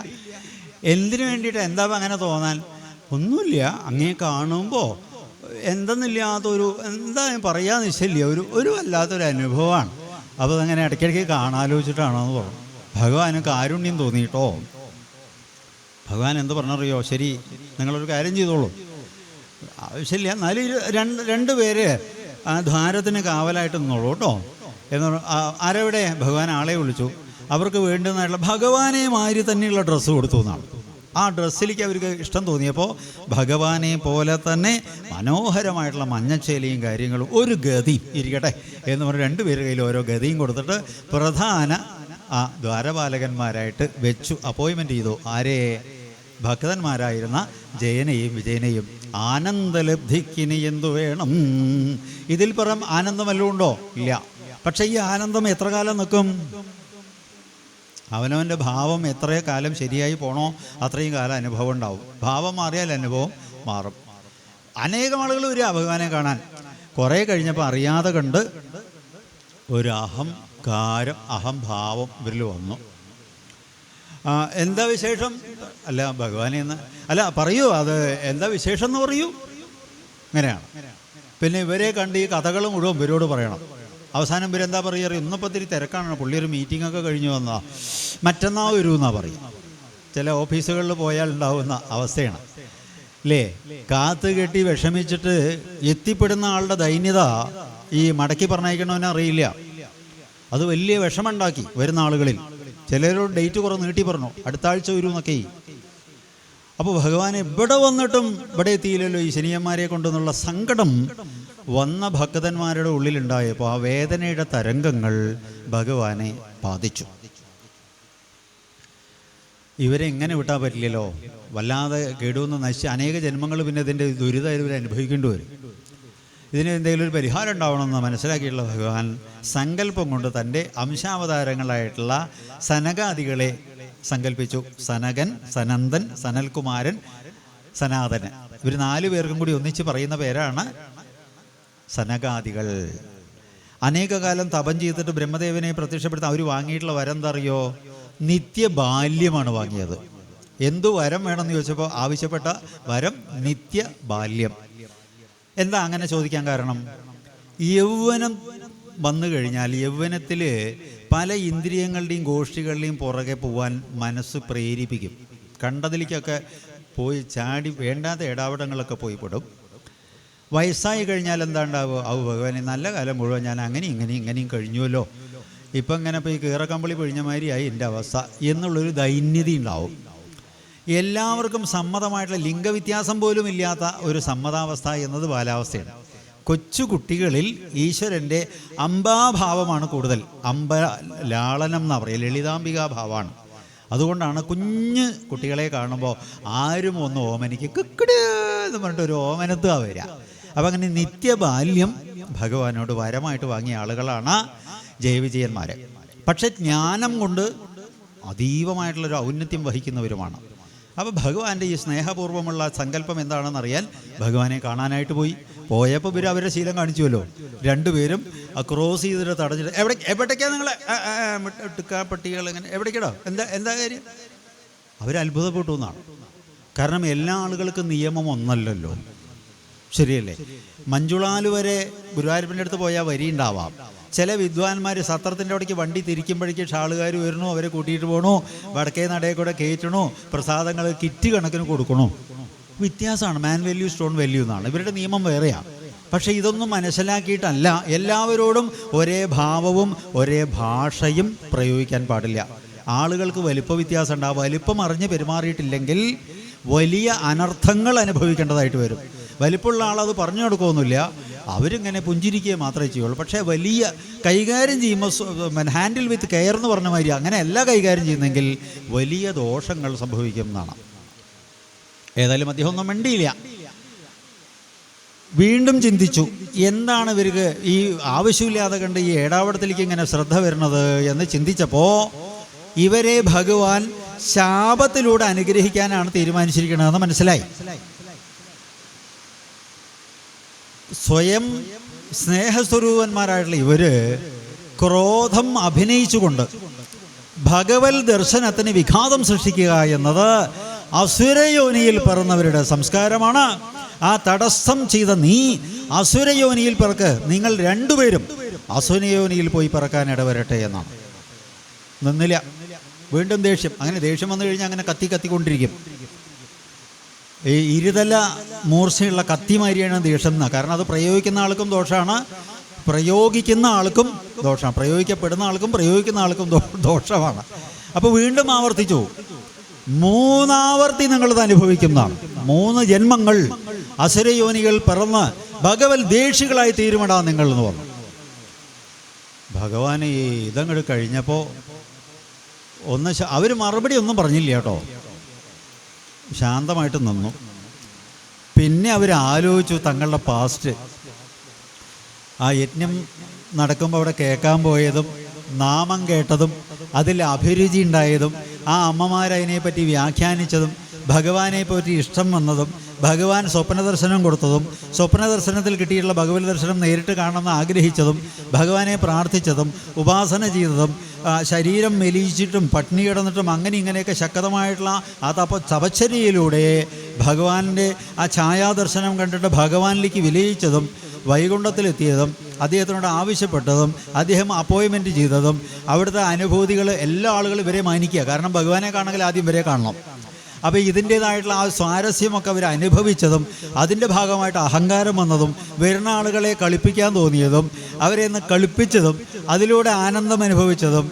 Speaker 1: എന്തിനു വേണ്ടിയിട്ട് എന്താ അങ്ങനെ തോന്നാൻ? ഒന്നുമില്ല. അങ്ങനെ കാണുമ്പോൾ എന്തെന്നില്ലാത്തൊരു എന്താ ഞാൻ പറയാൻ നിശ്ചയില്ല ഒരു ഒരു വല്ലാത്തൊരു അനുഭവമാണ്. അപ്പോൾ അതങ്ങനെ ഇടയ്ക്കിടയ്ക്ക് കാണാലോചിച്ചിട്ടാണോ എന്ന് പറഞ്ഞു ഭഗവാന് കാരുണ്യം തോന്നിയിട്ടോ? ഭഗവാൻ എന്ത് പറഞ്ഞറിയോ? ശരി നിങ്ങളൊരു കാര്യം ചെയ്തോളൂ. ആവശ്യമില്ല എന്നാലും രണ്ട് രണ്ട് പേര് ആ ദ്വാരത്തിന് കാവലായിട്ട് നിന്നോളൂ കേട്ടോ. എന്ന് ആരെവിടെ? ഭഗവാൻ ആളെ വിളിച്ചു. അവർക്ക് വേണ്ടുന്നതായിട്ടുള്ള ഭഗവാനെ മാതിരി തന്നെയുള്ള ഡ്രസ്സ് കൊടുത്തു എന്നാണ്. ആ ഡ്രസ്സിലേക്ക് അവർക്ക് ഇഷ്ടം തോന്നിയപ്പോൾ ഭഗവാനെ പോലെ തന്നെ മനോഹരമായിട്ടുള്ള മഞ്ഞച്ചേലയും കാര്യങ്ങളും ഒരു ഗതി ഇരിക്കട്ടെ എന്ന് പറഞ്ഞ് രണ്ട് പേരുടെ കയ്യിൽ ഓരോ ഗതിയും കൊടുത്തിട്ട് പ്രധാന ആ ദ്വാരപാലകന്മാരായിട്ട് വെച്ചു അപ്പോയിൻമെന്റ് ചെയ്തു. ആരെ? ഭക്തന്മാരായിരുന്ന ജയനെയും വിജയനെയും. ആനന്ദലബ്ധിക്കിനി എന്തു വേണം? ഇതിൽ പുറം ആനന്ദം ഉണ്ടോ ഇല്ല. പക്ഷെ ഈ ആനന്ദം എത്ര കാലം നിൽക്കും? അവനവന്റെ ഭാവം എത്ര കാലം ശരിയായി പോണോ അത്രയും കാലം അനുഭവം ഉണ്ടാവും. ഭാവം മാറിയാൽ അനുഭവം മാറും. അനേകം ആളുകൾ ഒരു ഭഗവാനെ കാണാൻ. കുറേ കഴിഞ്ഞപ്പോൾ അറിയാതെ കണ്ട് ഒരു അഹംകാരം അഹംഭാവം ഇവരിൽ വന്നു. എന്താ വിശേഷം? അല്ല ഭഗവാനെ എന്ന് അല്ല പറയൂ അത് എന്താ വിശേഷം എന്ന് പറയൂ. അങ്ങനെയാണ് പിന്നെ ഇവരെ കണ്ട് ഈ കഥകൾ മുഴുവൻ ഇവരോട് പറയണം. അവസാനം ഇവരെന്താ പറയുക? ഇന്നിപ്പോൾ ഇത്തിരി തിരക്കാണ്. പുള്ളി ഒരു മീറ്റിംഗ് ഒക്കെ കഴിഞ്ഞു വന്നാ മറ്റന്നാ വരൂ എന്നാ പറയും. ചില ഓഫീസുകളിൽ പോയാൽ ഉണ്ടാവുന്ന അവസ്ഥയാണ്. അല്ലേ കാത്ത് കെട്ടി വിഷമിച്ചിട്ട് എത്തിപ്പെടുന്ന ആളുടെ ദൈന്യത ഈ മടക്കി പറഞ്ഞയക്കണമെന്ന് അറിയില്ല. അത് വലിയ വിഷമുണ്ടാക്കി വരുന്ന ആളുകളിൽ. ചിലരോട് ഡേറ്റ് കുറേ നീട്ടി പറഞ്ഞു അടുത്ത ആഴ്ച വരും എന്നൊക്കെ. അപ്പോൾ ഭഗവാൻ ഇവിടെ വന്നിട്ടും ഇവിടെ എത്തിയില്ലല്ലോ ഈ ശനിയന്മാരെ കൊണ്ടെന്നുള്ള സങ്കടം വന്ന ഭക്തന്മാരുടെ ഉള്ളിലുണ്ടായപ്പോൾ ആ വേദനയുടെ തരംഗങ്ങൾ ഭഗവാനെ ബാധിച്ചു. ഇവരെ എങ്ങനെ വിട്ടാൻ പറ്റില്ലല്ലോ? വല്ലാതെ കേടുവന്ന് നശിച്ച് അനേക ജന്മങ്ങൾ പിന്നെ ഇതിന്റെ ദുരിതം ഇവർ അനുഭവിക്കേണ്ടി വരും. ഇതിന് എന്തെങ്കിലും ഒരു പരിഹാരം ഉണ്ടാവണമെന്ന് മനസ്സിലാക്കിയിട്ടുള്ള ഭഗവാൻ സങ്കല്പം കൊണ്ട് തന്റെ അംശാവതാരങ്ങളായിട്ടുള്ള സനകാദികളെ സങ്കല്പിച്ചു. സനകൻ സനന്ദൻ സനൽകുമാരൻ സനാതനൻ ഇവർ നാല് പേർക്കും കൂടി ഒന്നിച്ച് പറയുന്ന പേരാണ് സനകാദികൾ. അനേകകാലം തപം ചെയ്തിട്ട് ബ്രഹ്മദേവനെ പ്രത്യക്ഷപ്പെടുത്താൻ അവർ വാങ്ങിയിട്ടുള്ള വരം എന്തറിയോ? നിത്യബാല്യമാണ് വാങ്ങിയത്. എന്തു വരം വേണമെന്ന് ചോദിച്ചപ്പോൾ ആവശ്യപ്പെട്ട വരം നിത്യ ബാല്യം എന്താ അങ്ങനെ ചോദിക്കാൻ കാരണം? യൗവനം വന്നു കഴിഞ്ഞാൽ യൗവനത്തിൽ പല ഇന്ദ്രിയങ്ങളുടെയും ഗോഷ്ഠികളുടെയും പുറകെ പോവാൻ മനസ്സ് പ്രേരിപ്പിക്കും. കണ്ടതിലേക്കൊക്കെ പോയി ചാടി വേണ്ടാത്ത ഇടാവിടങ്ങളൊക്കെ പോയി പെടും. വയസ്സായി കഴിഞ്ഞാൽ എന്താ ഉണ്ടാവുക ഔ ഭഗവാനെ നല്ല കാലം മുഴുവൻ ഞാൻ അങ്ങനെ ഇങ്ങനെ ഇങ്ങനെയും കഴിഞ്ഞുവല്ലോ. ഇപ്പം ഇങ്ങനെ ഇപ്പോൾ ഈ കീറക്കമ്പളി പൊഴിഞ്ഞ മാതിരിയായി എന്റെ അവസ്ഥ. എന്നുള്ളൊരു ദൈന്യത ഉണ്ടാവും എല്ലാവർക്കും സമ്മതമായിട്ടുള്ള ലിംഗവ്യത്യാസം പോലും ഇല്ലാത്ത ഒരു സമ്മതാവസ്ഥ എന്നത് ബാലാവസ്ഥയാണ്. കൊച്ചു കുട്ടികളിൽ ഈശ്വരന്റെ അംബാഭാവമാണ് കൂടുതൽ. അംബ ലാളനം എന്ന് പറയുക ലളിതാംബികാഭാവമാണ് അതുകൊണ്ടാണ് കുഞ്ഞ് കുട്ടികളെ കാണുമ്പോൾ ആരും ഒന്ന് ഓമനിക്ക് കിക്കിട് എന്ന് പറഞ്ഞിട്ട് ഒരു ഓമനത്വ വരിക. അപ്പം അങ്ങനെ നിത്യബാല്യം ഭഗവാനോട് വരമായിട്ട് വാങ്ങിയ ആളുകളാണ് ജയവിജയന്മാർ പക്ഷെ ജ്ഞാനം കൊണ്ട് അതീവമായിട്ടുള്ളൊരു ഔന്നത്യം വഹിക്കുന്നവരുമാണ്. അപ്പോൾ ഭഗവാന്റെ ഈ സ്നേഹപൂർവമുള്ള സങ്കല്പം എന്താണെന്ന് അറിയാൻ ഭഗവാനെ കാണാനായിട്ട് പോയി. പോയപ്പോൾ ഇവർ അവരുടെ ശീലം കാണിച്ചുവല്ലോ. രണ്ടുപേരും ക്രോസ് ചെയ്തിട്ട് തടഞ്ഞിട്ട് എവിടെ എവിടേക്കാണ് നിങ്ങൾ പട്ടികൾ എങ്ങനെ? എവിടേക്കടോ? എന്താ എന്താ കാര്യം? അവർ അത്ഭുതപ്പെട്ടു എന്നാണ്. കാരണം എല്ലാ ആളുകൾക്കും നിയമം ഒന്നല്ലല്ലോ. ശരിയല്ലേ? മഞ്ജുളാൽ വരെ ഗുരുവായൂരപ്പന്റെ അടുത്ത് പോയാൽ വരി ഉണ്ടാവാം. ചില വിദ്വാൻമാർ സത്രത്തിന്റെ അവിടേക്ക് വണ്ടി തിരിക്കുമ്പോഴേക്ക് ഷാളുകാർ വരണു അവരെ കൂട്ടിയിട്ട് പോകണു വടക്കേ നടയെ കൂടെ കയറ്റണു പ്രസാദങ്ങൾ കിറ്റ് കണക്കിന് കൊടുക്കണു. വ്യത്യാസമാണ്. മാൻ വാല്യൂ സ്റ്റോൺ വാല്യൂ എന്നാണ്. ഇവരുടെ നിയമം വേറെയാണ് പക്ഷേ ഇതൊന്നും മനസ്സിലാക്കിയിട്ടല്ല. എല്ലാവരോടും ഒരേ ഭാവവും ഒരേ ഭാഷയും പ്രയോഗിക്കാൻ പാടില്ല. ആളുകൾക്ക് വലിപ്പ വ്യത്യാസം ഉണ്ടാവും വലിപ്പം അറിഞ്ഞ് പെരുമാറിയിട്ടില്ലെങ്കിൽ വലിയ അനർത്ഥങ്ങൾ അനുഭവിക്കേണ്ടതായിട്ട് വരും. വലിപ്പമുള്ള ആളത് പറഞ്ഞു കൊടുക്കുകയൊന്നുമില്ല. അവരിങ്ങനെ പുഞ്ചിരിക്കുക മാത്രമേ ചെയ്യുള്ളൂ. പക്ഷേ വലിയ കൈകാര്യം ചെയ്യുമ്പോൾ ഹാൻഡിൽ വിത്ത് കെയർ എന്ന് പറഞ്ഞ മാതിരി അങ്ങനെയല്ല കൈകാര്യം ചെയ്യുന്നെങ്കിൽ വലിയ ദോഷങ്ങൾ സംഭവിക്കും എന്നാണ്. ഏതായാലും അദ്ദേഹം ഒന്നും മണ്ടിയില്ല. വീണ്ടും ചിന്തിച്ചു എന്താണ് ഇവർക്ക് ഈ ആവശ്യമില്ലാതെ കണ്ട് ഈ ഏടാവടത്തിലേക്ക് ഇങ്ങനെ ശ്രദ്ധ വരുന്നത് എന്ന് ചിന്തിച്ചപ്പോൾ ഇവരെ ഭഗവാൻ ശാപത്തിലൂടെ അനുഗ്രഹിക്കാനാണ് തീരുമാനിച്ചിരിക്കുന്നതെന്ന് മനസ്സിലായി. സ്വയം സ്നേഹസ്വരൂപന്മാരായിട്ടുള്ള ഇവർ ക്രോധം അഭിനയിച്ചുകൊണ്ട് ഭഗവത് ദർശനത്തിന് വിഘാതം സൃഷ്ടിക്കുക എന്നത് അസുരയോനിയിൽ പിറന്നവരുടെ സംസ്കാരമാണ്. ആ തടസ്സം ചെയ്ത നീ അസുരയോനിയിൽ പിറക്ക്. നിങ്ങൾ രണ്ടുപേരും അസുരയോനിയിൽ പോയി പിറക്കാൻ ഇടവരട്ടെ എന്നാണ്. നിന്നില്ല. വീണ്ടും ദേഷ്യം. അങ്ങനെ ദേഷ്യം വന്നു കഴിഞ്ഞാൽ അങ്ങനെ കത്തി കത്തിക്കൊണ്ടിരിക്കും. ഈ ഇരുതല മൂർച്ചയുള്ള കത്തിമാരിയാണ് ദേഷ്യം എന്ന. കാരണം അത് പ്രയോഗിക്കുന്ന ആൾക്കും ദോഷമാണ് പ്രയോഗിക്കുന്ന ആൾക്കും ദോഷമാണ് പ്രയോഗിക്കപ്പെടുന്ന ആൾക്കും പ്രയോഗിക്കുന്ന ആൾക്കും ദോഷമാണ്. അപ്പോൾ വീണ്ടും ആവർത്തിച്ചു. മൂന്നാവർത്തി നിങ്ങളത് അനുഭവിക്കുന്നതാണ് മൂന്ന് ജന്മങ്ങൾ അസുരയോനികൾ പിറന്ന് ഭഗവത് ദേഷികളായി തീരുമടാ നിങ്ങൾ എന്ന് പറഞ്ഞു. ഭഗവാൻ ഈ ഇതങ്ങോട്ട് കഴിഞ്ഞപ്പോൾ ഒന്ന് അവർ മറുപടി ഒന്നും പറഞ്ഞില്ല കേട്ടോ. ശാന്തമായിട്ട് നിന്നു. പിന്നെ അവർ ആലോചിച്ചു തങ്ങളുടെ പാസ്റ്റ് ആ യജ്ഞം നടക്കുമ്പോൾ അവിടെ കേൾക്കാൻ പോയതും നാമം കേട്ടതും അതിൽ അഭിരുചി ഉണ്ടായതും ആ അമ്മമാരതിനെപ്പറ്റി വ്യാഖ്യാനിച്ചതും ഭഗവാനെ പറ്റി ഇഷ്ടം വന്നതും ഭഗവാൻ സ്വപ്ന ദർശനം കൊടുത്തതും സ്വപ്ന ദർശനത്തിൽ കിട്ടിയിട്ടുള്ള ഭഗവത് ദർശനം നേരിട്ട് കാണണമെന്ന് ആഗ്രഹിച്ചതും ഭഗവാനെ പ്രാർത്ഥിച്ചതും ഉപാസന ചെയ്തതും ശരീരം മെലിയിച്ചിട്ടും പട്ടിണി കിടന്നിട്ടും അങ്ങനെ ഇങ്ങനെയൊക്കെ ശക്തമായിട്ടുള്ള ആ തപ തപശ്ചര്യയിലൂടെ ഭഗവാന്റെ ആ ഛായാദർശനം കണ്ടിട്ട് ഭഗവാനിലേക്ക് വിലയിച്ചതും വൈകുണ്ഠത്തിലെത്തിയതും അദ്ദേഹത്തിനോട് ആവശ്യപ്പെട്ടതും അദ്ദേഹം അപ്പോയിൻമെന്റ് ചെയ്തതും അവിടുത്തെ അനുഭൂതികൾ എല്ലാ ആളുകളും ഇവരെ മാനിക്കുക. കാരണം ഭഗവാനെ കാണണമെങ്കിൽ ആദ്യം ഇവരെ കാണണം. അപ്പോൾ ഇതിന്റേതായിട്ടുള്ള ആ സ്വാരസ്യമൊക്കെ അവർ അനുഭവിച്ചതും അതിന്റെ ഭാഗമായിട്ട് അഹങ്കാരം വന്നതും വരുന്ന ആളുകളെ കളിപ്പിക്കാൻ തോന്നിയതും അവരെ ഒന്ന് കളിപ്പിച്ചതും അതിലൂടെ ആനന്ദം അനുഭവിച്ചതും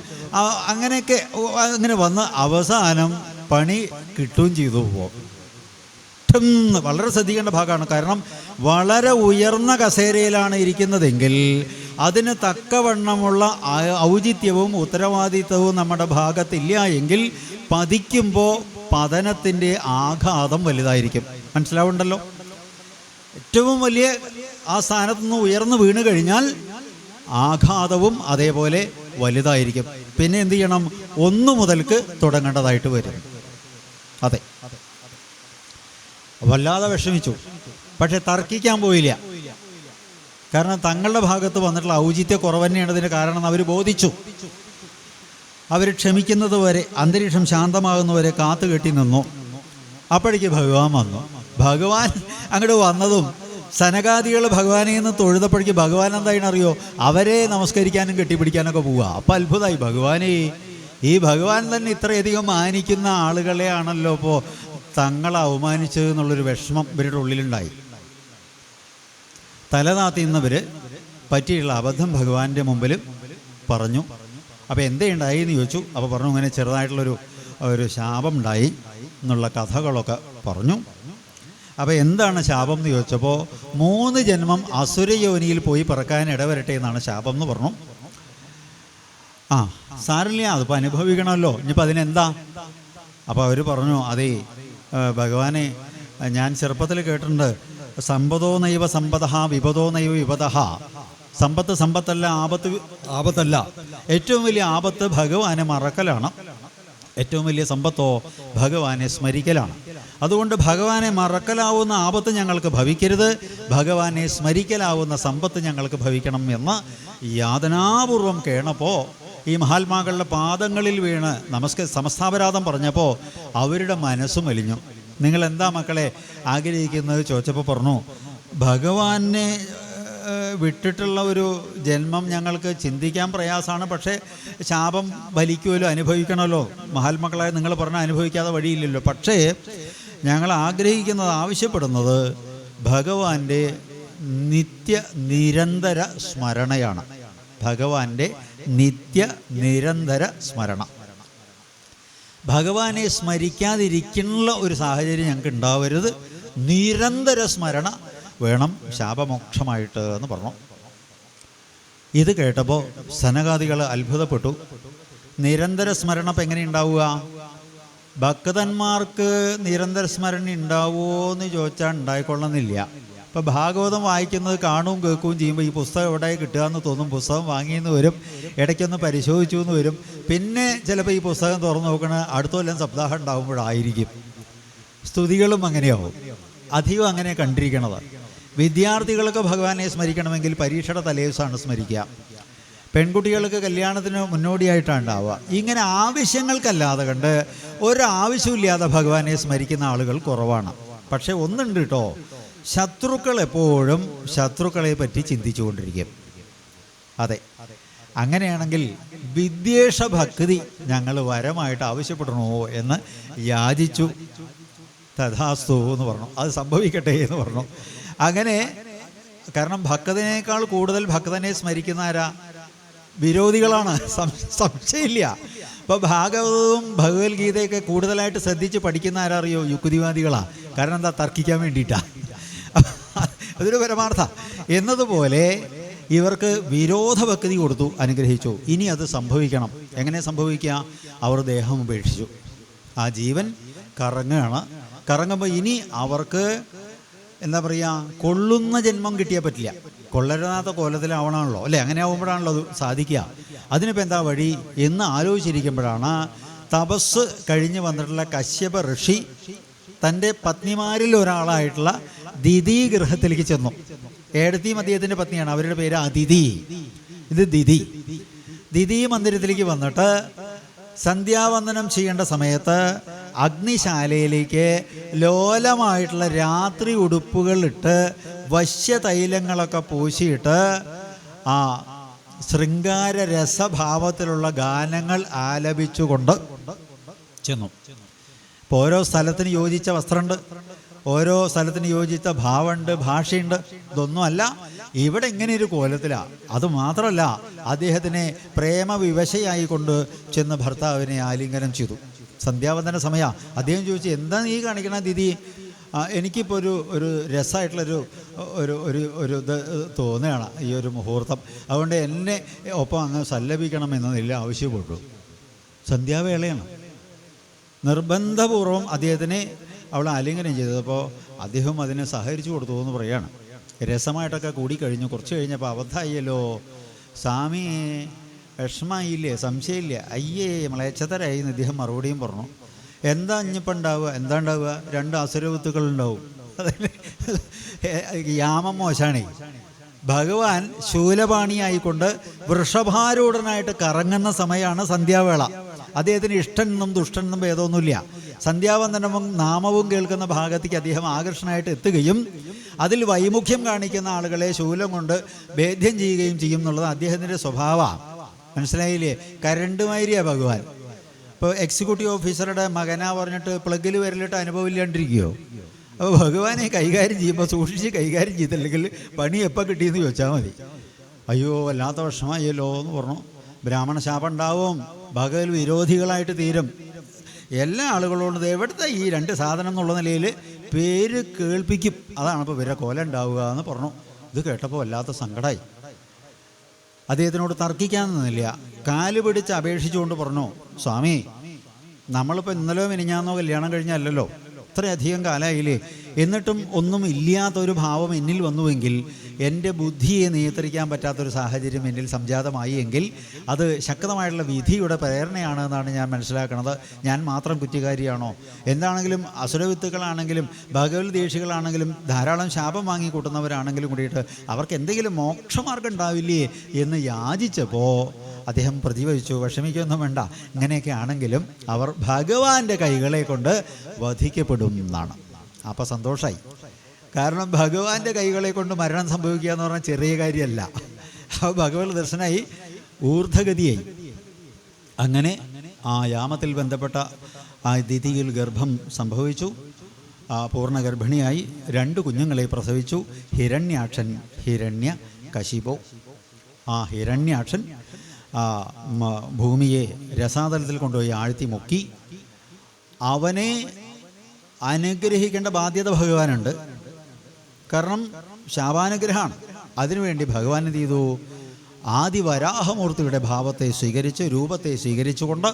Speaker 1: അങ്ങനെയൊക്കെ അങ്ങനെ വന്ന് അവസാനം പണി കിട്ടുകയും ചെയ്തു. പോകും വളരെ ശ്രദ്ധിക്കേണ്ട ഭാഗമാണ്. കാരണം വളരെ ഉയർന്ന കസേരയിലാണ് ഇരിക്കുന്നതെങ്കിൽ അതിന് തക്കവണ്ണമുള്ള ഔചിത്യവും ഉത്തരവാദിത്വവും നമ്മുടെ ഭാഗത്തില്ല എങ്കിൽ പതിക്കുമ്പോൾ പതനത്തിന്റെ ആഘാതം വലുതായിരിക്കും. മനസ്സിലാവുണ്ടല്ലോ ഏറ്റവും വലിയ ആ സ്ഥാനത്ത് നിന്ന് ഉയർന്നു വീണ് കഴിഞ്ഞാൽ ആഘാതവും അതേപോലെ വലുതായിരിക്കും. പിന്നെ എന്ത് ചെയ്യണം? ഒന്നു മുതൽക്ക് തുടങ്ങേണ്ടതായിട്ട് വരും. അതെ. വല്ലാതെ വിഷമിച്ചു. പക്ഷെ തർക്കിക്കാൻ പോയില്ല. കാരണം തങ്ങളുടെ ഭാഗത്ത് വന്നിട്ടുള്ള ഔചിത്യ കുറവ് തന്നെയാണ് ഇതിന് കാരണം അവർ ബോധിച്ചു. അവർ ക്ഷമിക്കുന്നതുവരെ അന്തരീക്ഷം ശാന്തമാകുന്നവരെ കാത്തു കെട്ടി നിന്നു. അപ്പോഴേക്ക് ഭഗവാൻ വന്നു. ഭഗവാൻ അങ്ങോട്ട് വന്നതും സനകാദികൾ ഭഗവാനെ നിന്ന് തൊഴുതപ്പോഴേക്ക് ഭഗവാൻ എന്തായാലും അറിയോ അവരെ നമസ്കരിക്കാനും കെട്ടിപ്പിടിക്കാനൊക്കെ പോവുക. അപ്പം അത്ഭുതമായി. ഭഗവാനെ ഈ ഭഗവാൻ തന്നെ ഇത്രയധികം മാനിക്കുന്ന ആളുകളെയാണല്ലോ ഇപ്പോൾ തങ്ങളെ അവമാനിച്ചത് എന്നുള്ളൊരു വിഷമം ഇവരുടെ ഉള്ളിലുണ്ടായി. തലതാത്തി നിന്നവർ പറ്റിയുള്ള അബദ്ധം ഭഗവാന്റെ മുമ്പിൽ പറഞ്ഞു. അപ്പോൾ എന്തേ ഉണ്ടായി എന്ന് ചോദിച്ചു. അപ്പോൾ പറഞ്ഞു ഇങ്ങനെ ചെറുതായിട്ടുള്ളൊരു ഒരു ശാപം ഉണ്ടായി എന്നുള്ള കഥകളൊക്കെ പറഞ്ഞു. അപ്പോൾ എന്താണ് ശാപം എന്ന് ചോദിച്ചപ്പോൾ മൂന്ന് ജന്മം അസുരയോനിയിൽ പോയി പിറക്കാൻ ഇടവരട്ടെ എന്നാണ് ശാപം എന്ന് പറഞ്ഞു. ആ സാറില്ല അതിപ്പോൾ അനുഭവിക്കണമല്ലോ. ഇനിയിപ്പോൾ അതിനെന്താ? അപ്പോൾ അവർ പറഞ്ഞു അതേ ഭഗവാനെ ഞാൻ ചെറുപ്പത്തിൽ കേട്ടിട്ടുണ്ട്. സമ്പതോ നൈവ സമ്പത വിപതോ നൈവ വിപത സമ്പത്ത് സമ്പത്തല്ല ആപത്ത് ആപത്തല്ല. ഏറ്റവും വലിയ ആപത്ത് ഭഗവാനെ മറക്കലാണ്. ഏറ്റവും വലിയ സമ്പത്തോ ഭഗവാനെ സ്മരിക്കലാണ്. അതുകൊണ്ട് ഭഗവാനെ മറക്കലാവുന്ന ആപത്ത് ഞങ്ങൾക്ക് ഭവിക്കരുത്. ഭഗവാനെ സ്മരിക്കലാവുന്ന സമ്പത്ത് ഞങ്ങൾക്ക് ഭവിക്കണം എന്ന് യാതനാപൂർവം കേണപ്പോൾ ഈ മഹാത്മാക്കളുടെ പാദങ്ങളിൽ വീണ് നമസ്ക സമസ്താപരാധം പറഞ്ഞപ്പോൾ അവരുടെ മനസ്സും വലിഞ്ഞു നിങ്ങൾ എന്താ മക്കളെ ആഗ്രഹിക്കുന്നത്? ചോദിച്ചപ്പോൾ പറഞ്ഞു ഭഗവാനെ വിട്ടിട്ടുള്ള ഒരു ജന്മം ഞങ്ങൾക്ക് ചിന്തിക്കാൻ പ്രയാസമാണ്. പക്ഷേ ശാപം ഭലിക്കുമല്ലോ അനുഭവിക്കണമല്ലോ. മഹാത്മാക്കളായ നിങ്ങൾ പറഞ്ഞാൽ അനുഭവിക്കാതെ വഴിയില്ലല്ലോ. പക്ഷേ ഞങ്ങൾ ആഗ്രഹിക്കുന്നത് ആവശ്യപ്പെടുന്നത് ഭഗവാന്റെ നിത്യ നിരന്തര സ്മരണയാണ്. ഭഗവാന്റെ നിത്യ നിരന്തര സ്മരണ. ഭഗവാനെ സ്മരിക്കാതിരിക്കുന്ന ഒരു സാഹചര്യം ഞങ്ങൾക്ക് ഉണ്ടാവരുത്. നിരന്തര സ്മരണ വേണം ശാപമോക്ഷമായിട്ട് എന്ന് പറഞ്ഞു. ഇത് കേട്ടപ്പോൾ സനകാദികൾ അത്ഭുതപ്പെട്ടു. നിരന്തര സ്മരണ അപ്പം എങ്ങനെ ഉണ്ടാവുക? ഭക്തന്മാർക്ക് നിരന്തര സ്മരണ ഉണ്ടാവുമോ എന്ന് ചോദിച്ചാൽ ഉണ്ടായിക്കൊള്ളണമെന്നില്ല ഇപ്പം ഭാഗവതം വായിക്കുന്നത് കാണുകയും കേൾക്കുകയും ചെയ്യുമ്പോൾ ഈ പുസ്തകം എവിടെ കിട്ടുക എന്ന് തോന്നും. പുസ്തകം വാങ്ങിയെന്ന് വരും ഇടയ്ക്കൊന്ന് പരിശോധിച്ചു എന്ന് വരും. പിന്നെ ചിലപ്പോൾ ഈ പുസ്തകം തുറന്നു നോക്കണ അടുത്ത കൊല്ലം സപ്താഹം ഉണ്ടാകുമ്പോഴായിരിക്കും സ്തുതികളും അങ്ങനെയാവും. അധികം അങ്ങനെ കണ്ടിരിക്കണത്. വിദ്യാർത്ഥികൾക്ക് ഭഗവാനെ സ്മരിക്കണമെങ്കിൽ പരീക്ഷയുടെ തലേദിവസമാണ് സ്മരിക്കുക. പെൺകുട്ടികൾക്ക് കല്യാണത്തിന് മുന്നോടിയായിട്ടാണ് ഉണ്ടാവുക ഇങ്ങനെ ആവശ്യങ്ങൾക്കല്ലാതെ കണ്ട് ഒരാവശ്യമില്ലാതെ ഭഗവാനെ സ്മരിക്കുന്ന ആളുകൾ കുറവാണ്. പക്ഷേ ഒന്നുണ്ട് കേട്ടോ ശത്രുക്കൾ എപ്പോഴും ശത്രുക്കളെ പറ്റി ചിന്തിച്ചുകൊണ്ടിരിക്കും. അതെ. അങ്ങനെയാണെങ്കിൽ വിദ്വേഷ ഭക്തി ഞങ്ങൾ വരമായിട്ട് ആവശ്യപ്പെടണോ എന്ന് യാചിച്ചു. തഥാസ്തു എന്ന് പറഞ്ഞു. അത് സംഭവിക്കട്ടെ എന്ന് പറഞ്ഞു. അങ്ങനെ കാരണം ഭക്തനേക്കാൾ കൂടുതൽ ഭക്തനെ സ്മരിക്കുന്ന ആരാ? വിരോധികളാണ്. സംശയമില്ല. അപ്പോൾ ഭാഗവതവും ഭഗവത്ഗീതയൊക്കെ കൂടുതലായിട്ട് ശ്രദ്ധിച്ച് പഠിക്കുന്ന ആരറിയോ? യുക്തിവാദികളാണ് കാരണം എന്താ? തർക്കിക്കാൻ വേണ്ടിയിട്ടാണ് അതൊരു പരമാർത്ഥ. എന്നതുപോലെ ഇവർക്ക് വിരോധഭക്തി കൊടുത്തു അനുഗ്രഹിച്ചു. ഇനി അത് സംഭവിക്കണം. എങ്ങനെ സംഭവിക്കുക? അവർ ദേഹം ഉപേക്ഷിച്ചു. ആ ജീവൻ കറങ്ങുകയാണ്. കറങ്ങുമ്പോൾ ഇനി അവർക്ക് എന്താ പറയുക കൊള്ളുന്ന ജന്മം കിട്ടിയാൽ പറ്റില്ല. കൊള്ളരുതാത്ത കോലത്തിലാവണമല്ലോ അല്ലേ? അങ്ങനെ ആവുമ്പോഴാണല്ലോ അത് സാധിക്കുക. അതിനിപ്പോൾ എന്താ വഴി? എന്ന് ആലോചിച്ചിരിക്കുമ്പോഴാണ് തപസ് കഴിഞ്ഞ് വന്നിട്ടുള്ള കശ്യപ ഋഷി തന്റെ പത്നിമാരിൽ ഒരാളായിട്ടുള്ള ദിതി ഗൃഹത്തിലേക്ക് ചെന്നു. ഏടത്തി അദ്ദേഹത്തിന്റെ പത്നിയാണ്. അവരുടെ പേര് അതിഥി. ഇത് ദിതി ദിതി മന്ദിരത്തിലേക്ക് വന്നിട്ട് സന്ധ്യാവന്ദനം ചെയ്യേണ്ട സമയത്ത് അഗ്നിശാലയിലേക്ക് ലോലമായിട്ടുള്ള രാത്രി ഉടുപ്പുകളിട്ട് വശ്യ തൈലങ്ങളൊക്കെ പൂശിയിട്ട് ആ ശൃംഗാര രസഭാവത്തിലുള്ള ഗാനങ്ങൾ ആലപിച്ചുകൊണ്ട് ചെന്നു. ഇപ്പോൾ ഓരോ സ്ഥലത്തിന് യോജിച്ച വസ്ത്രമുണ്ട് ഓരോ സ്ഥലത്തിന് യോജിച്ച ഭാവമുണ്ട് ഭാഷയുണ്ട്. ഇതൊന്നുമല്ല ഇവിടെ ഇങ്ങനെ ഒരു കോലത്തിലാണ് അത് മാത്രമല്ല അദ്ദേഹത്തിനെ പ്രേമവിവശയായി കൊണ്ട് ചെന്ന് ഭർത്താവിനെ ആലിംഗനം ചെയ്തു. സന്ധ്യാവന്തന സമയ. അദ്ദേഹം ചോദിച്ചു എന്താ നീ കാണിക്കണ ദീദി എനിക്കിപ്പോൾ ഒരു ഒരു രസമായിട്ടുള്ളൊരു ഒരു ഒരു ഒരു ഇത് തോന്നുകയാണ് ഈ ഒരു മുഹൂർത്തം. അതുകൊണ്ട് എന്നെ ഒപ്പം അങ്ങ് സല്ലപിക്കണമെന്നതില്ല ആവശ്യപ്പെട്ടു. സന്ധ്യാവേളയാണ്. നിർബന്ധപൂർവം അദ്ദേഹത്തിനെ അവൾ ആലിംഗനം ചെയ്തപ്പോൾ അദ്ദേഹം അതിനെ സഹകരിച്ചു കൊടുത്തു എന്ന് പറയുകയാണ്. രസമായിട്ടൊക്കെ കൂടിക്കഴിഞ്ഞു. കുറച്ച് കഴിഞ്ഞപ്പോൾ അബദ്ധമായല്ലോ സ്വാമി വിഷമായില്ലേ സംശയമില്ല? അയ്യേ മ്ലേച്ഛതരായി എന്ന് ഇദ്ദേഹം മറുപടിയും പറഞ്ഞു. എന്താ ഇഞ്ഞിപ്പം ഉണ്ടാവുക എന്താ ഉണ്ടാവുക രണ്ട് അസുരവത്തുക്കൾ ഉണ്ടാവും. യാമം മോശാണേ. ഭഗവാൻ ശൂലപാണിയായിക്കൊണ്ട് വൃഷഭാരൂഢനായിട്ട് കറങ്ങുന്ന സമയമാണ് സന്ധ്യാവേള. അദ്ദേഹത്തിന് ഇഷ്ടനെന്നും ദുഷ്ടനെന്നും ഭേദമൊന്നുമില്ല. സന്ധ്യാവന്ദനവും നാമവും കേൾക്കുന്ന ഭാഗത്തേക്ക് അദ്ദേഹം ആകർഷണമായിട്ട് എത്തുകയും അതിൽ വൈമുഖ്യം കാണിക്കുന്ന ആളുകളെ ശൂലം കൊണ്ട് ഭേദ്യം ചെയ്യുകയും ചെയ്യും എന്നുള്ളത് അദ്ദേഹത്തിന്റെ സ്വഭാവമാണ്. മനസ്സിലായില്ലേ? കരണ്ട് മാതിരിയാ ഭഗവാൻ. ഇപ്പോൾ എക്സിക്യൂട്ടീവ് ഓഫീസറുടെ മകനാ പറഞ്ഞിട്ട് പ്ലഗിൽ വരലിട്ട് അനുഭവം ഇല്ലാണ്ടിരിക്കുകയോ അപ്പോൾ ഭഗവാനെ കൈകാര്യം ചെയ്യുമ്പോൾ സൂക്ഷിച്ച് കൈകാര്യം ചെയ്തില്ലെങ്കിൽ പണി എപ്പോൾ കിട്ടിയെന്ന് ചോദിച്ചാൽ മതി. അയ്യോ വല്ലാത്ത വർഷമായല്ലോ എന്ന് പറഞ്ഞു. ബ്രാഹ്മണ ശാപം ഉണ്ടാവും ഭഗവത് വിരോധികളായിട്ട് തീരും. എല്ലാ ആളുകളോടും എവിടുത്തെ ഈ രണ്ട് സാധനം എന്നുള്ള നിലയിൽ പേര് കേൾപ്പിക്കും. അതാണ് ഇപ്പോൾ ഇവരെ കൊല ഉണ്ടാവുക എന്ന് പറഞ്ഞു. ഇത് കേട്ടപ്പോൾ വല്ലാത്ത സങ്കടമായി അദ്ദേഹത്തിനോട് തർക്കിക്കാൻ നിന്നില്ല കാൽ പിടിച്ച് അപേക്ഷിച്ചുകൊണ്ട് പറഞ്ഞു സ്വാമി നമ്മളിപ്പോൾ ഇന്നലെയോ മിനിഞ്ഞാന്നോ കല്യാണം കഴിഞ്ഞല്ലല്ലോ? ഇത്രയധികം കാലമായില്ലേ എന്നിട്ടും ഒന്നും ഇല്ലാത്തൊരു ഭാവം എന്നിൽ വന്നുവെങ്കിൽ എന്റെ ബുദ്ധിയെ നിയന്ത്രിക്കാൻ പറ്റാത്തൊരു സാഹചര്യം എന്നിൽ സംജാതമായി എങ്കിൽ അത് ശക്തമായിട്ടുള്ള വിധിയുടെ പ്രേരണയാണ് എന്നാണ് ഞാൻ മനസ്സിലാക്കുന്നത്. ഞാൻ മാത്രം കുറ്റക്കാരിയാണോ? എന്താണെങ്കിലും അസുരവിത്തുക്കളാണെങ്കിലും ഭഗവത് ദേഷികളാണെങ്കിലും ധാരാളം ശാപം വാങ്ങി കൂട്ടുന്നവരാണെങ്കിലും കൂടിയിട്ട് അവർക്ക് എന്തെങ്കിലും മോക്ഷമാർഗം ഉണ്ടാവില്ലേ എന്ന് യാചിച്ചപ്പോൾ അദ്ദേഹം പ്രതിവഹിച്ചു വിഷമിക്കൊന്നും വേണ്ട. ഇങ്ങനെയൊക്കെ ആണെങ്കിലും അവർ ഭഗവാന്റെ കൈകളെ കൊണ്ട് വധിക്കപ്പെടും എന്നാണ്. അപ്പോൾ സന്തോഷമായി കാരണം ഭഗവാന്റെ കൈകളെ കൊണ്ട് മരണം സംഭവിക്കുക എന്ന് പറഞ്ഞാൽ ചെറിയ കാര്യമല്ല. അപ്പോൾ ഭഗവത് ദർശനമായി ഊർധഗതിയായി. അങ്ങനെ ആ യാമത്തിൽ ബന്ധപ്പെട്ട ആ ദിതിയിൽ ഗർഭം സംഭവിച്ചു. ആ പൂർണ ഗർഭിണിയായി രണ്ട് കുഞ്ഞുങ്ങളെ പ്രസവിച്ചു. ഹിരണ്യാക്ഷൻ ഹിരണ്യ കശിപോ. ആ ഹിരണ്യാക്ഷൻ ഭൂമിയെ രസാതലത്തിൽ കൊണ്ടുപോയി ആഴ്ത്തി മുക്കി. അവനെ അനുഗ്രഹിക്കേണ്ട ബാധ്യത ഭഗവാനുണ്ട്. കാരണം ശാപാനുഗ്രഹമാണ്. അതിനുവേണ്ടി ഭഗവാൻ എന്ത് ചെയ്തു? ആദിവരാഹമൂർത്തിയുടെ ഭാവത്തെ സ്വീകരിച്ച് രൂപത്തെ സ്വീകരിച്ചുകൊണ്ട്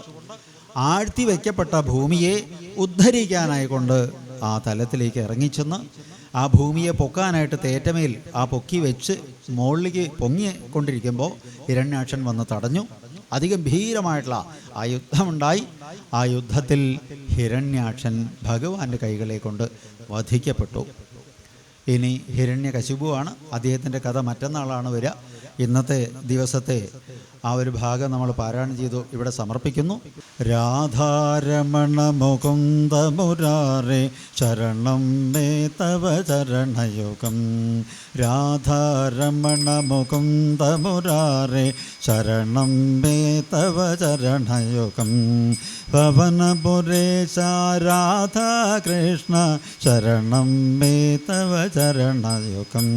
Speaker 1: ആഴ്ത്തി വയ്ക്കപ്പെട്ട ഭൂമിയെ ഉദ്ധരിക്കാനായിക്കൊണ്ട് ആ തലത്തിലേക്ക് ഇറങ്ങിച്ചെന്ന് ആ ഭൂമിയെ പൊക്കാനായിട്ട് തേറ്റമേൽ ആ പൊക്കി വെച്ച് മുകളിലേക്ക് പൊങ്ങി കൊണ്ടിരിക്കുമ്പോൾ ഹിരണ്യാക്ഷൻ വന്ന് തടഞ്ഞു. അതിഗംഭീരമായിട്ടുള്ള ആ യുദ്ധമുണ്ടായി. ആ യുദ്ധത്തിൽ ഹിരണ്യാക്ഷൻ ഭഗവാന്റെ കൈകളെ കൊണ്ട് വധിക്കപ്പെട്ടു. ഇനി ഹിരണ്യകശിപുവാണ് അദ്ദേഹത്തിന്റെ കഥ. മറ്റന്നാളാണ് വരിക. ഇന്നത്തെ ദിവസത്തെ ആ ഒരു ഭാഗം നമ്മൾ പാരായണം ചെയ്തു ഇവിടെ സമർപ്പിക്കുന്നു. രാധാരമണ മുകുന്ദ മുരാരെ ശരണം മേ തവ ചരണയുഗം രാധാരമണ മുകുന്ദ മുരാരെ ശരണം മേ തവ ചരണയുഗം പവനപുരേശ രാധാകൃഷ്ണ ശരണം മേ തവ ചരണയുഗം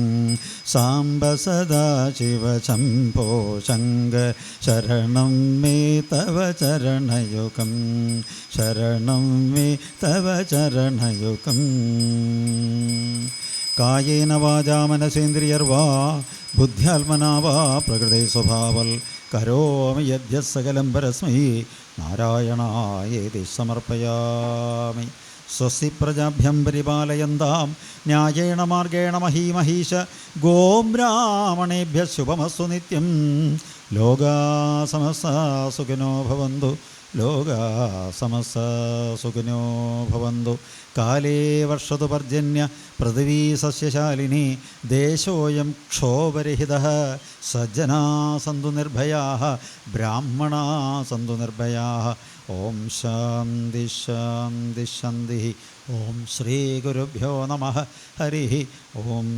Speaker 1: സാംബ സദാശിവ ശംഭോ ശങ്കർ ശരണം മേ തവ ചരണയുഗം ശരണം മേ തവ ചരണയുഗം കായേന വാചാ മനസേന്ദ്രിയർവാ ബുദ്ധ്യാത്മനാ വാ പ്രകൃതി സ്വഭാവൽ കരോമി യദ്യ സകലം പരസ്മൈ. നാരായണായേതി സമർപ്പയാമി. സ്വസ്തി പ്രജാഭ്യം പരിപാലയന്താം. ന്യായേണ മാർഗേണ മഹീമഹീശ. ഗോബ്രാഹ്മണേഭ്യ ശുഭമസ്തു നിത്യം. ലോകാ സമസ്ത സുഖിനോ ഭവന്തു. ലോകാ സമസ്ത സുഖിനോ ഭവന്തു. കാലേ വർഷതു പർജന്യ പൃഥിവീ സസ്യശാലിനി ദേശോയം ക്ഷോഭരഹിത സജ്ജനാ സന്തു നിർഭയാ ബ്രാഹ്മണാ സന്തു നിർഭയാ ഓം ശാന്തി ശാന്തി ശാന്തി ഓം ശ്രീ ഗുരുഭ്യോ നമ ഹരി ഓം